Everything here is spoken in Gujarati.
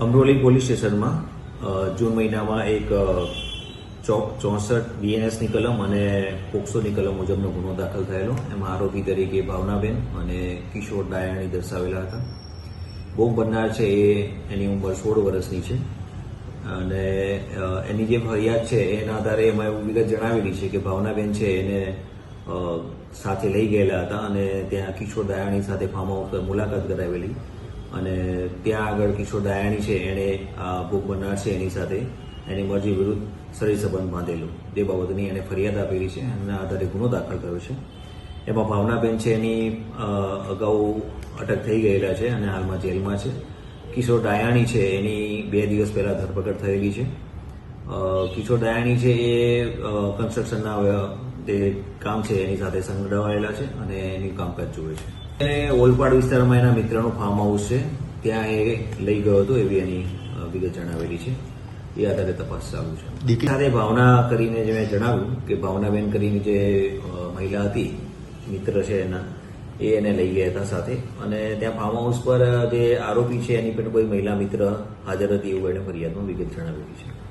અમરોલી પોલીસ સ્ટેશનમાં જૂન મહિનામાં એક ચોક ચોસઠ બીએનએસની કલમ અને પોક્સોની કલમ મુજબનો ગુનો દાખલ થયેલો. એમાં આરોપી તરીકે ભાવનાબેન અને કિશોર ડાયાણી દર્શાવેલા હતા. બોમ્બ બનનાર છે એ એની ઉંમર સોળ વર્ષની છે. અને એની જે ફરિયાદ છે એના આધારે એમાં એવું વિગત જણાવેલી છે કે ભાવનાબેન છે એને સાથે લઈ ગયેલા હતા અને ત્યાં કિશોર દયાણી સાથે ફાર્મ હાઉસ મુલાકાત કરાવેલી. અને ત્યાં આગળ કિશોર દયાણી છે, એણે આ ભોગ બનનાર છે એની સાથે. એની મરજી વિરુદ્ધ શરીર સંબંધ બાંધેલો. જે બાબતની એણે ફરિયાદ આપેલી છે, એના આધારે ગુનો દાખલ થયો છે. એમાં ભાવનાબેન છે એની અગાઉ અટક થઈ ગયેલા છે અને હાલમાં જેલમાં છે. કિશોર ડાયાણી છે એની બે દિવસ પહેલાં ધરપકડ થયેલી છે. કિશોર દયાણી છે એ કન્સ્ટ્રક્શનના જે કામ છે એની સાથે સંકળાયેલા છે અને એની કામકાજ જોવે છે. એને ઓલપાડ વિસ્તારમાં એના મિત્રનું ફાર્મ હાઉસ છે. ત્યાં એ લઈ ગયો હતો એવી એની વિગત જણાવેલી છે. એ આધારે તપાસ ચાલુ છે. દીકરી- સાથે ભાવના કરીને જે મેં જણાવ્યું કે ભાવનાબેન કરીને જે મહિલા હતી મિત્ર છે એના એ એને લઈ ગયા હતા સાથે. અને ત્યાં ફાર્મ હાઉસ પર જે આરોપી છે એની પણ કોઈ મહિલા મિત્ર હાજર હતી એવું એને ફરિયાદમાં વિગત જણાવેલી છે.